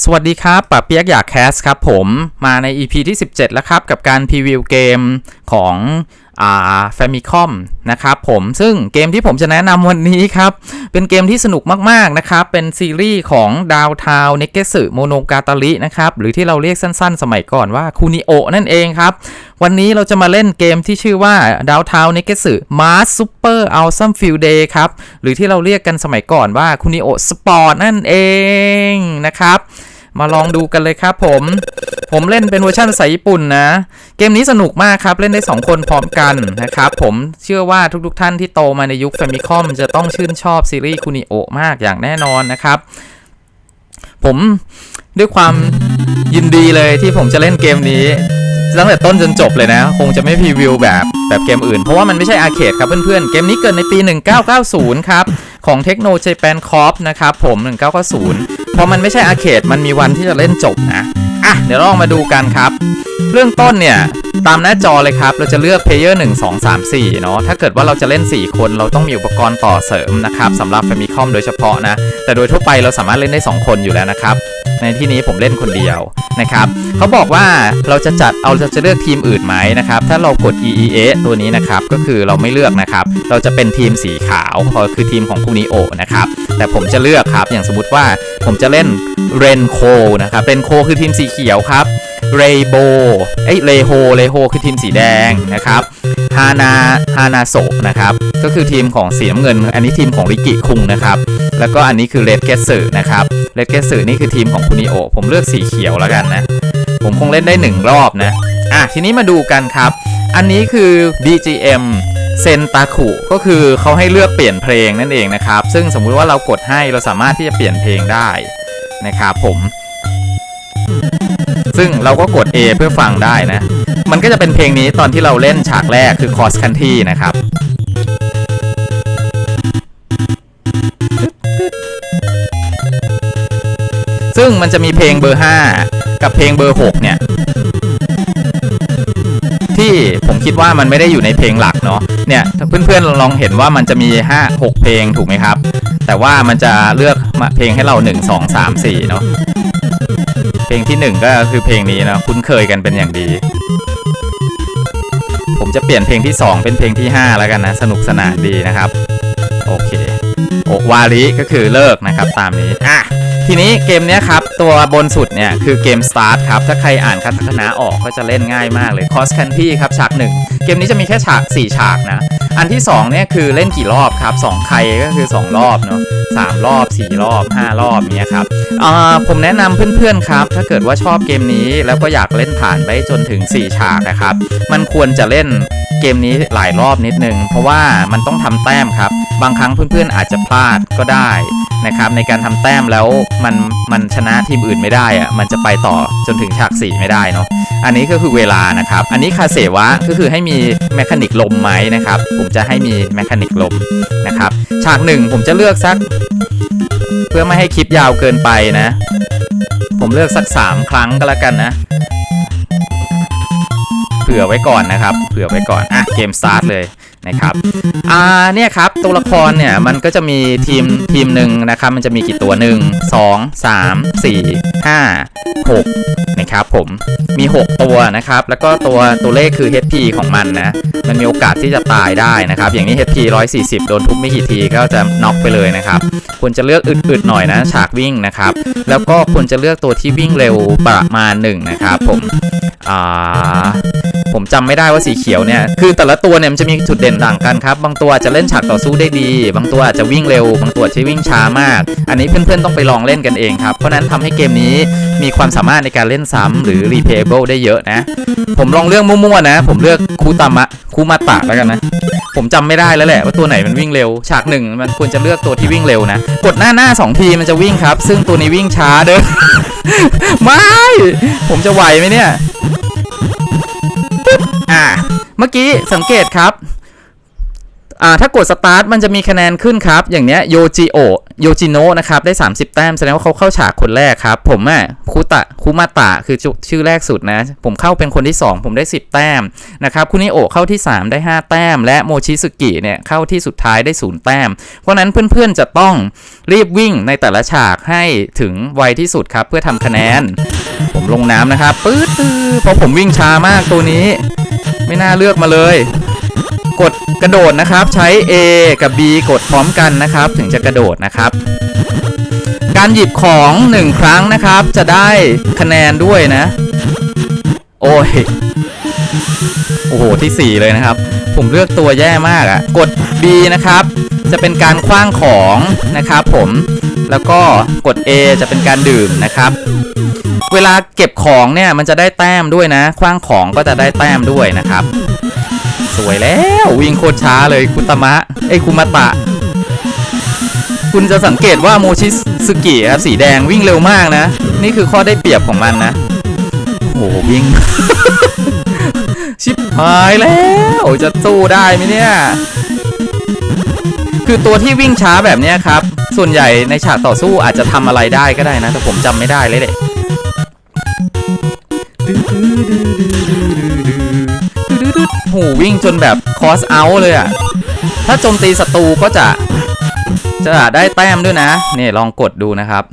สวัสดีครับป๋าเปียกอยากแคสครับผมมาใน EP ที่ 17 แล้วครับ กับการพรีวิวเกมของ อ่า Famicom นะครับผมซึ่งเกมที่ผมจะแนะนำวันนี้ครับ เป็นเกมที่สนุกมาก ๆ นะครับ เป็นซีรีส์ของ Downtown n e k e s u Monogatari นะครับ หรือที่เราเรียกสั้น ๆ สมัยก่อนว่าคูนิโอนั่นเองครับ วันนี้เราจะมาเล่นเกมที่ชื่อว่า Downtown n e k e s u Mars Super Awesome Field Day ครับ หรือที่เราเรียกกันสมัยก่อนว่าคูนิโอสปอร์ตนั่นเองนะครับ มาลองดูกันเลยครับผม ผมเล่นเป็นเวอร์ชันภาษาญี่ปุ่นนะ เกมนี้สนุกมากครับ เล่นได้ 2 คนพร้อมกันนะครับ ผมเชื่อว่าทุกๆท่านที่โตมาในยุคแฟมิคอมจะต้องชื่นชอบซีรีส์คุนิโอมากอย่างแน่นอนนะครับ ผมด้วยความยินดีเลยที่ผมจะเล่นเกมนี้ ตั้งแต่ต้นจนจบเลยนะ คงจะไม่พรีวิวแบบแบบเกมอื่น เพราะว่ามันไม่ใช่อาร์เคดครับเพื่อนๆ เกมนี้เกิดในปี 1990 ครับ ของเทคโนเจแปนคอปนะครับผม 1990 พอมันไม่ใช่อาร์เคดมันมีวันที่จะเล่นจบนะ อะ เดี๋ยวลองมาดูกันครับ เรื่องต้นเนี่ย ตามหน้าจอเลยครับ เราจะเลือกเพลเยอร์1 2 3 4 เนาะ ถ้าเกิดว่าเราจะเล่น 4 คน เราต้องมีอุปกรณ์ต่อเสริมนะครับสำหรับ Famicom โดยเฉพาะนะ แต่โดยทั่วไปเราสามารถเล่นได้ 2 คนอยู่แล้วนะครับ ในที่นี้ผมเล่นคนเดียวนะครับเขาบอกว่าเราจะจัดเอาเราจะเลือกทีมอื่นไหมนะครับ ถ้าเรากด EEA ตัวนี้นะครับ ก็คือเราไม่เลือกนะครับ เราจะเป็นทีมสีขาวคือทีมของคูนิโอนะครับ แต่ผมจะเลือกครับ อย่างสมมติว่าผมจะเล่นเรนโคนะครับ เรนโคคือทีมสีเขียวครับ เรโบเอ้ยเรโฮเรโฮคือทีมสีแดงนะครับฮานาฮานาโซนะครับก็คือทีมของสีน้ำเงิน อันนี้ทีมของริกิคุงนะครับแล้วก็อันนี้คือเลดเกสสึนะครับเลดเกสสึนี่คือทีมของคุนิโอผมเลือกสีเขียวแล้วกันนะผมคงเล่นได้หนึ่งรอบนะอะทีนี้มาดูกันครับ อันนี้คือ BGM เซนตาคุก็คือเขาให้เลือกเปลี่ยนเพลงนั่นเองนะครับ ซึ่งสมมุติว่าเรากดให้เราสามารถที่จะเปลี่ยนเพลงได้นะครับผม ซึ่งเราก็กด A เพื่อฟังได้นะ มันก็จะเป็นเพลงนี้ตอนที่เราเล่นฉากแรกคือ Cross Country นะครับ ซึ่งมันจะมีเพลงเบอร์ 5 กับเพลงเบอร์ 6 เนี่ย ที่ผมคิดว่ามันไม่ได้อยู่ในเพลงหลักเนาะ เนี่ยเพื่อนๆลองเห็นว่ามันจะมี 5 6 เพลงถูกไหมครับ แต่ว่ามันจะเลือกเพลงให้เรา 1 2 3 4 เนาะ ลงที่ 1 ก็คือเพลงนี้นะคุ้นเคยกันเป็นอย่างดี ผมจะเปลี่ยนเพลงที่ 2 เป็นเพลงที่ 5 แล้วกันนะ สนุกสนานดีนะครับ โอเคโอวาริก็คือเลิกนะครับตามนี้อะทีนี้เกมเนี้ยครับ ตัวบนสุดเนี่ย คือเกม Start ครับ ถ้าใครอ่านคัตคณะออกก็จะเล่นง่ายมากเลย Cross Country ครับฉากหนึ่ง เกมนี้จะมีแค่ฉาก 4 ฉากนะ อันที่ 2 เนี่ยคือเล่นกี่รอบครับ 2 ใครก็คือ 2 รอบเนาะ3รอบ 4 รอบ 5 รอบเนี้ยครับอ่าผมแนะนำเพื่อนๆครับ ถ้าเกิดว่าชอบเกมนี้แล้วก็อยากเล่นผ่านไปจนถึง 4 ฉากนะครับ มันควรจะเล่นเกมนี้หลายรอบนิดนึง เพราะว่ามันต้องทำแต้มครับ บางครั้งเพื่อนๆอาจจะพลาดก็ได้นะครับในการทำแต้มแล้วมันมันชนะทีมอื่นไม่ได้อะมันจะไปต่อจนถึงฉาก 4 ไม่ได้เนาะ อันนี้ก็คือเวลานะครับ อันนี้คาเสวะก็คือให้มีแมคานิกลมไหมนะครับ ผมจะให้มีแมคานิกลมนะครับ ฉากหนึ่งผมจะเลือกสัก เพื่อไม่ให้คลิปยาวเกินไปนะ ผมเลือกสัก 3 ครั้งก็แล้วกันนะ เผื่อไว้ก่อนนะครับ เผื่อไว้ก่อน อะ เกมสตาร์ทเลย นะครับอ่าเนี่ยครับตัวละครเนี่ยมันก็จะมีทีมทีมหนึ่งนะครับมันจะมีกี่ตัวหนึ่งสองสามสี่ห้าหกนะครับผมมี 6 ตัวนะครับ แล้วก็ตัวตัวเลขคือ HP ของมันนะ มันมีโอกาสที่จะตายได้นะครับ อย่างนี้ HP 140 โดนทุบไม่กี่ทีก็จะน็อกไปเลยนะครับควรจะเลือกอึดๆหน่อยนะ ฉากวิ่งนะครับ แล้วก็ควรจะเลือกตัวที่วิ่งเร็วประมาณหนึ่งนะครับผมอ่าผมจำไม่ได้ว่าสีเขียวเนี่ย คือแต่ละตัวเนี่ยมันจะมีจุดเด่นต่างกันครับ บางตัวจะเล่นฉากต่อสู้ได้ดี บางตัวอาจจะวิ่งเร็ว บางตัวจะวิ่งช้ามาก อันนี้เพื่อนๆต้องไปลองเล่นกันเองครับ เพราะนั้นทำให้เกมนี้มีความสามารถในการเล่นซ้ำหรือ replayable ได้เยอะนะ ผมลองเลือกมั่วๆนะ ผมเลือกคูตามะคูมาตะแล้วกันนะ ผมจำไม่ได้แล้วแหละว่าตัวไหนมันวิ่งเร็ว ฉากหนึ่งมันควรจะเลือกตัวที่วิ่งเร็วนะ กดหน้าหน้าสองทีมันจะวิ่งครับ ซึ่งตัวนี้วิ่งช้าเด้อ ไม่ ผมจะไหวไหมเนี่ย อ่า เมื่อกี้สังเกตครับ อ่าถ้ากดสตาร์ทมันจะมีคะแนนขึ้นครับ อย่างเนี้ยโยจิโอโยจิโนะนะครับได้ 30 แต้มแสดงว่าเขาเข้าฉากคนแรกครับ ผมอะคุตะคุมาตะคือชื่อแรกสุดนะ ผมเข้าเป็นคนที่ 2 ผมได้ 10 แต้มนะครับคุนิโอเข้าที่ 3 ได้ 5 แต้ม และโมชิสุกิเนี่ยเข้าที่สุดท้ายได้ 0 แต้ม เพราะนั้นเพื่อนๆจะต้องรีบวิ่งในแต่ละฉากให้ถึงไวที่สุดครับ เพื่อทำคะแนน ผมลงน้ำนะครับปื๊ดปื๊ดเพราะผมวิ่งช้ามากตัวนี้ ไม่น่าเลือกมาเลย กดกระโดดนะครับ ใช้ A กับ B กดพร้อมกันนะครับ ถึงจะกระโดดนะครับ การหยิบของ 1 ครั้งนะครับ จะได้คะแนนด้วยนะ โอ้ยโอ้โหที่ 4 เลยนะครับ ผมเลือกตัวแย่มากอะ่ะ กด B นะครับ จะเป็นการคว้างของนะครับผมแล้วก็กด A จะเป็นการดื่มนะครับ เวลาเก็บของเนี่ยมันจะได้แต้มด้วยนะ คว้างของก็จะได้แต้มด้วยนะครับ สวยแล้ววิ่งโคตรช้าเลยคุตามะไอคุมาตะ คุณจะสังเกตว่าโมชิสึกิครับสีแดงวิ่งเร็วมากนะ นี่คือข้อได้เปรียบของมันนะโอ้โหวิ่ง ชิบหายแล้วจะสู้ได้ไหมเนี่ย คือตัวที่วิ่งช้าแบบนี้ครับ ส่วนใหญ่ในฉากต่อสู้อาจจะทำอะไรได้ก็ได้นะ แต่ผมจำไม่ได้เลยแหละ หวิ่งจนแบบคอสเอาเลยอะถ้าโจมตีศัตรูก็จะ จะได้แต้มด้วยนะนี่ลองกดดูนะครับ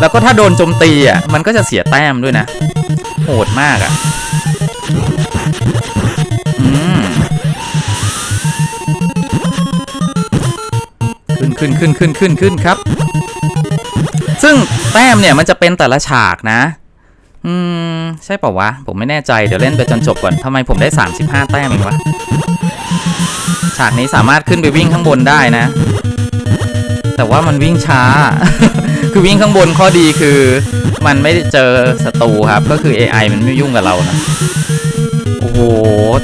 แล้วก็ถ้าโดนโจมตีอะมันก็จะเสียแต้มด้วยนะ โหดมากอะขึ้นขึ้นขึ้นขึ้นขึ้นขึ้นครับ ซึ่งแต้มเนี่ยมันจะเป็นแต่ละฉากนะ อืม ใช่เปล่าวะ ผมไม่แน่ใจ เดี๋ยวเล่นไปจนจบก่อนทำไมผมได้ 35 แต้มเองวะ ฉากนี้สามารถขึ้นไปวิ่งข้างบนได้นะ แต่ว่ามันวิ่งช้า คือวิ่งข้างบนข้อดีคือ มันไม่ไเจอศัตรูครับ ก็คือ AI มันไม่ยุ่งกับเรานะ โอ้โห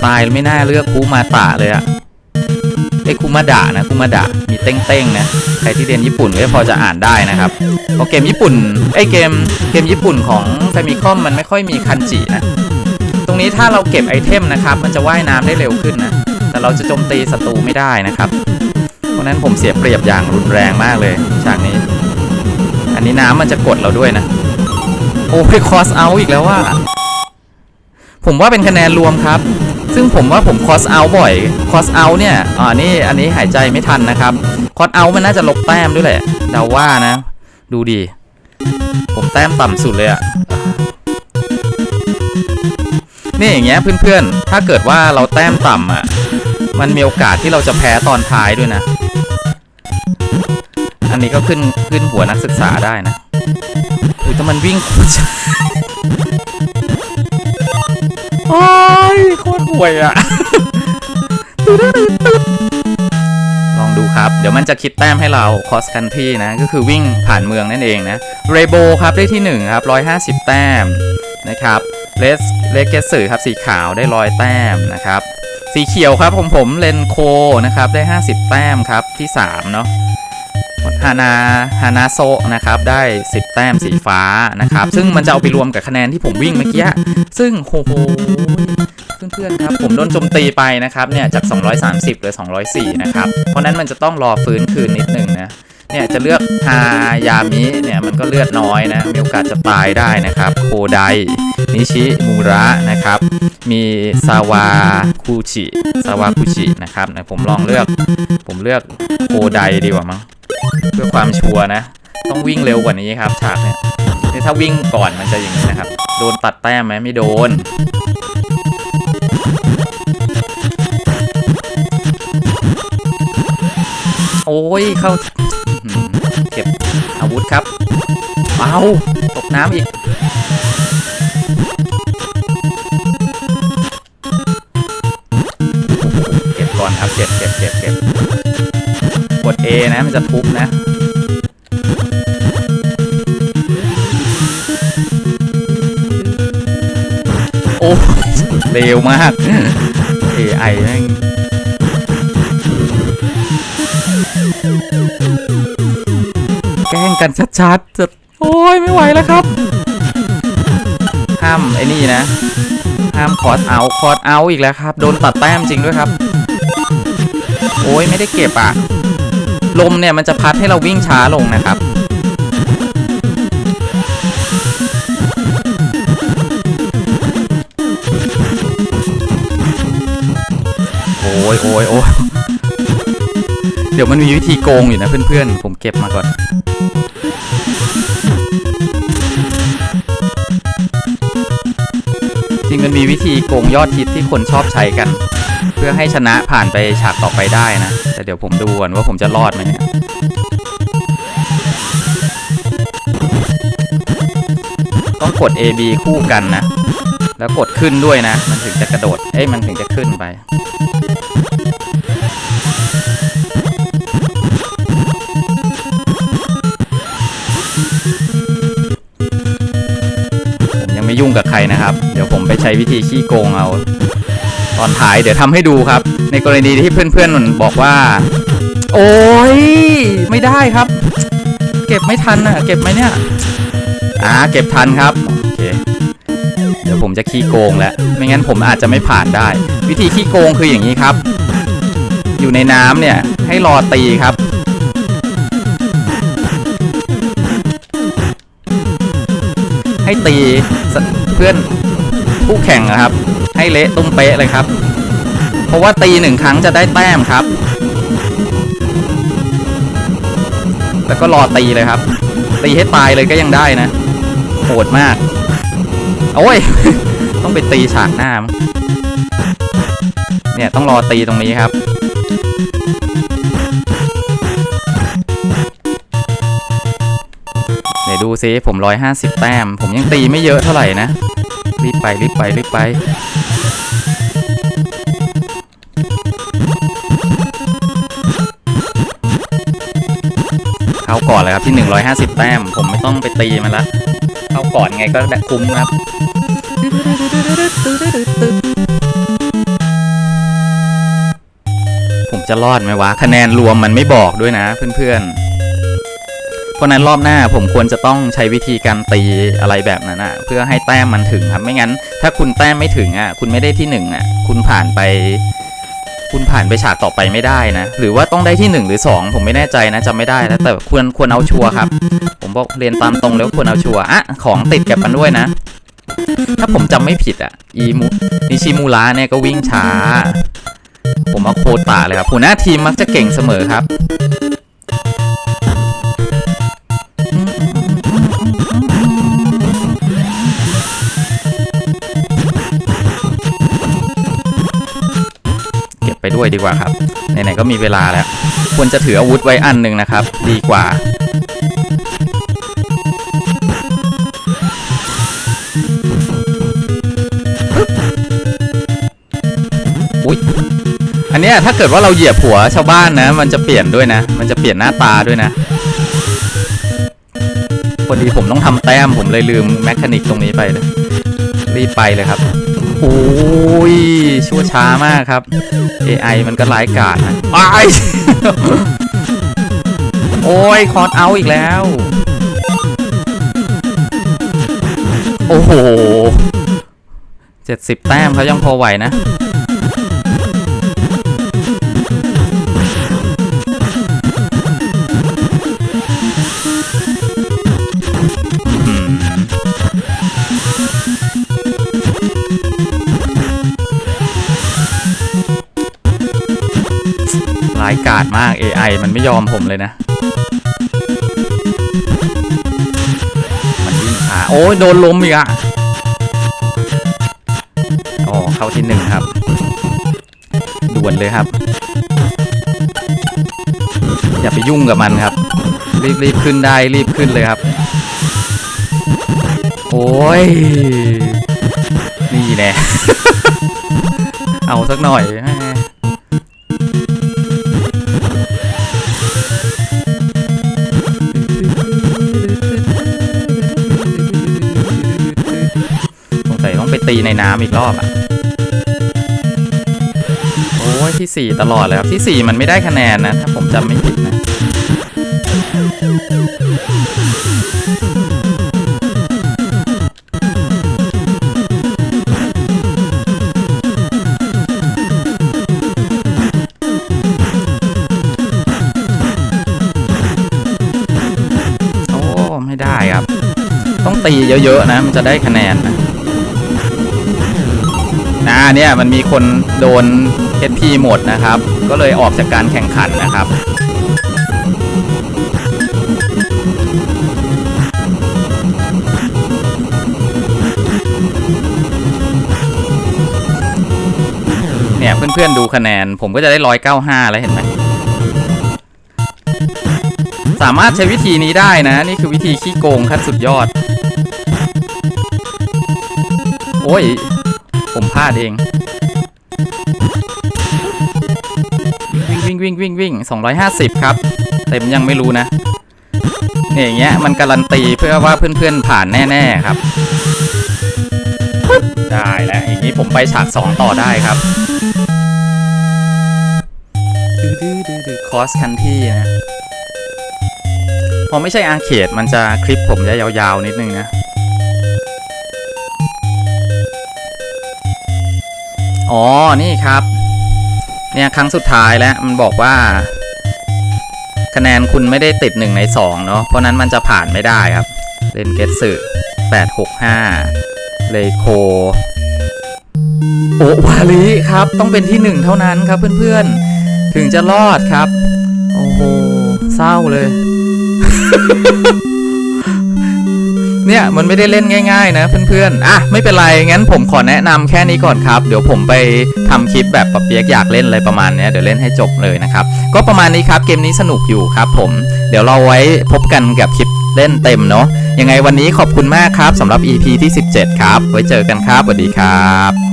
ตายไม่น่าเลือกคูมาตะเลยอะ ไอ้คูมาดะนะคูมาดะมีเต้งๆนะใครที่เรียนญี่ปุ่นก็พอจะอ่านได้นะครับเพราะเกมญี่ปุ่นไอ้เกมเกมญี่ปุ่นของแฟมิคอมมันไม่ค่อยมีคันจินะตรงนี้ถ้าเราเก็บไอเทมนะครับมันจะว่ายน้ำได้เร็วขึ้นนะแต่เราจะโจมตีศัตรูไม่ได้นะครับ เพราะนั้นผมเสียเปรียบอย่างรุนแรงมากเลยฉากนี้ อันนี้น้ำมันจะกดเราด้วยนะโอ้ยคอสเอาอีกแล้วว่าผมว่าเป็นคะแนนรวมครับ ซึ่งผมว่าผมคอสเอาบ่อยคอสเอาเนี่ยอ่านี่อันนี้หายใจไม่ทันนะครับคอสเอามันน่าจะลบแต้มด้วยแหละเดาว่านะ ดูดี ผมแต้มต่ำสุดเลยอะนี่อย่างเงี้ยเพื่อนๆ ถ้าเกิดว่าเราแต้มต่ำอะมันมีโอกาสที่เราจะแพ้ตอนท้ายด้วยนะ อันนี้ก็ขึ้นขึ้นหัวนักศึกษาได้นะอุ้ยแต่มันวิ่ง โคตรช้าโอ้ยโคตรห่วยอะลองดูครับ เดี๋ยวมันจะคิดแต้มให้เรา cross country นะ ก็คือวิ่งผ่านเมืองนั่นเองนะ Rainbow ครับได้ที่ 1 ครับ 150 แต้มนะครับเลสเลสเกสือครับสีขาวได้100แต้มนะครับ สีเขียวครับผมผมเลนโคนะครับได้ 50 แต้มครับที่ 3 เนาะ ฮานาฮานาโซนะครับได้ 10 แต้มสีฟ้านะครับ ซึ่งมันจะเอาไปรวมกับคะแนนที่ผมวิ่งเมื่อกี้ ซึ่งโหโหเพื่อนๆครับผมโดนจมตีไปนะครับเนี่ยจาก 230เหลือ 204 นะครับ เพราะนั้นมันจะต้องรอฟื้นคืนนิดนึงนะเนี่ยจะเลือกฮายามิเนี่ยมันก็เลือดน้อยนะ มีโอกาสจะตายได้นะครับ โคไดนิชิมูระนะครับ มีซาวาคุชิซาวาคุชินะครับนะผมลองเลือก ผมเลือกโคไดดีกว่ามั้ง เพื่อความชัวร์นะ ต้องวิ่งเร็วกว่านี้ครับฉากเนี่ยนี่ถ้าวิ่งก่อนมันจะอย่างนี้นะครับ โดนตัดแต้มไหมไม่โดนโอ้ยเข้าเก็บอาวุธครับเอาตกน้ำอีก เก็บก่อนครับ เก็บเก็บเก็บเก็บ A นะ มันจะทุบนะโอ้เร็วมาก AI แม่งแกล้งกันชัดๆจะโอ้ยไม่ไหวแล้วครับ ห้ามไอ้นี่นะ ห้ามคอร์สเอาคอร์สเอาอีกแล้วครับ โดนตัดแต้มจริงด้วยครับ โอ้ยไม่ได้เก็บอะ ลมเนี่ยมันจะพัดให้เราวิ่งช้าลงนะครับโอ้ยโอ้ยโอ้ยเดี๋ยวมันมีวิธีโกงอยู่นะเพื่อนๆ ผมเก็บมาก่อนจริงมันมีวิธีโกงยอดฮิตที่คนชอบใช้กัน พื่อให้ชนะผ่านไปฉากต่อไปได้นะ แต่เดี๋ยวผมดูก่อนว่าผมจะรอดไหมเนี่ยต้องกด A B คู่กันนะ แล้วกดขึ้นด้วยนะ มันถึงจะกระโดด เอ้ยมันถึงจะขึ้นไป ผมยังไม่ยุ่งกับใครนะครับ เดี๋ยวผมไปใช้วิธีขี้โกงเอา ตอนท้ายเดี๋ยวทำให้ดูครับ ในกรณีที่เพื่อนๆมันบอกว่า โอ้ยไม่ได้ครับ เก็บไม่ทันอะเก็บไหมเนี่ยอ่าเก็บทันครับโอเคเดี๋ยวผมจะขี้โกงแล้วไม่งั้นผมอาจจะไม่ผ่านได้ วิธีขี้โกงคืออย่างนี้ครับ อยู่ในน้ำเนี่ยให้รอตีครับให้ตีเพื่อน คู่แข่งนะครับ ให้เละตุ้มเป๊ะเลยครับ เพราะว่าตีหนึ่งครั้งจะได้แต้มครับ แล้วก็รอตีเลยครับ ตีให้ตายเลยก็ยังได้นะโหดมาก โอ้ย ต้องไปตีฉากหน้าเนี่ยต้องรอตีตรงนี้ครับเดี๋ยวดูซิผมร้อยห้าสิบแต้ม ผมยังตีไม่เยอะเท่าไหร่นะ รีบไปรีบไปรีบไป เข้าก่อนเลยครับที่ 150 แต้ม ผมไม่ต้องไปตีมันละ เข้าก่อนไงก็ได้คุ้มครับผมจะรอดไหมวะ คะแนนรวมมันไม่บอกด้วยนะเพื่อนๆ เพราะนั้นรอบหน้าผมควรจะต้องใช้วิธีการตีอะไรแบบนั้นอะ เพื่อให้แต้มมันถึงครับไม่งั้น ถ้าคุณแต้มไม่ถึงอะ คุณไม่ได้ที่หนึ่งอะ คุณผ่านไป คุณผ่านไปฉากต่อไปไม่ได้นะ หรือว่าต้องได้ที่หนึ่งหรือสองผมไม่แน่ใจนะจำไม่ได้นะแต่ควรควรเอาชัวร์ครับ ผมบอกเรียนตามตรงแล้วควรเอาชัวร์อะของติดกับมันด้วยนะ ถ้าผมจำไม่ผิดอะอีมูนิชิมูระเนี่ยก็วิ่งช้า ผมเอาโคตาเลยครับหัวหน้าทีมมักจะเก่งเสมอครับ ด้วยดีกว่าครับไหนๆก็มีเวลาแล้วควรจะถืออาวุธไว้อันหนึ่งนะครับ ดีกว่า อุ๊ย อันนี้ถ้าเกิดว่าเราเหยียบหัวชาวบ้านนะ มันจะเปลี่ยนด้วยนะ มันจะเปลี่ยนหน้าตาด้วยนะพอดีผมต้องทำแต้มผมเลยลืมแมคานิกตรงนี้ไปเลยรีบไปเลยครับ โอ้ยชั่วช้ามากครับ AI มันก็ร้ายกาจนะอ้ายโอ้ย คอร์ดเอาอีกแล้ว โอ้โหเจ็ดสิบแต้มเขายังพอไหวนะ มาก AI มันไม่ยอมผมเลยนะ มันวิ่งช้าโอ้ยโดนล้มอีกอะอ๋อเข้าที่หนึ่งครับ ด่วนเลยครับ อย่าไปยุ่งกับมันครับ รีบรีบขึ้นได้รีบขึ้นเลยครับ โอ้ย นี่แน่เอาสักหน่อย ตีในน้ำอีกรอบอะ โอ้ยที่สี่ตลอดเลยครับที่สี่มันไม่ได้คะแนนนะ ถ้าผมจำไม่ผิดนะให้ได้ครับ ต้องตีเยอะ ๆ นะ มันจะได้คะแนนนะ นะเนี่ยมันมีคนโดน HP หมดนะครับ ก็เลยออกจากการแข่งขันนะครับเนี่ยเพื่อนๆดูคะแนน ผมก็จะได้ร้อยเก้าห้าแล้วเห็นไหมสามารถใช้วิธีนี้ได้นะ นี่คือวิธีขี้โกงขั้นสุดยอด โอ้ย ผมพลาดเอง วิ่งวิ่งวิ่งวิ่งวิ่งสองร้อยห้าสิบครับ เต็มยังไม่รู้นะเนี่ยอย่างเงี้ยมันการันตีเพื่อว่าเพื่อนๆผ่านแน่ ๆ ครับได้แล้วอย่างนี้ผมไปฉากสองต่อได้ครับดื้อดื้อดื้อดื้อคอสคันที่นะพอไม่ใช่อาร์เคดมันจะคลิปผมจะยาวๆนิดนึงนะ อ๋อ นี่ครับ เนี่ยครั้งสุดท้ายแล้วมันบอกว่า คะแนนคุณไม่ได้ติด 1 ใน 2 เนาะเพราะนั้นมันจะผ่านไม่ได้ครับ เลนเกตสึ865 เลโค โอวาลิครับ ต้องเป็นที่ 1 เท่านั้นครับเพื่อนๆ ถึงจะรอดครับ โอ้โห เศร้าเลย เนี่ยมันไม่ได้เล่นง่ายๆนะเพื่อนๆ อะไม่เป็นไรงั้นผมขอแนะนำแค่นี้ก่อนครับ เดี๋ยวผมไปทำคลิปแบบปะเปียกอยากเล่นอะไรประมาณเนี้ยเดี๋ยวเล่นให้จบเลยนะครับ ก็ประมาณนี้ครับเกมนี้สนุกอยู่ครับผม เดี๋ยวเราไว้พบกันกับคลิปเล่นเต็มเนาะยังไงวันนี้ขอบคุณมากครับสำหรับ EP ที่ 17 ครับ ไว้เจอกันครับสวัสดีครับ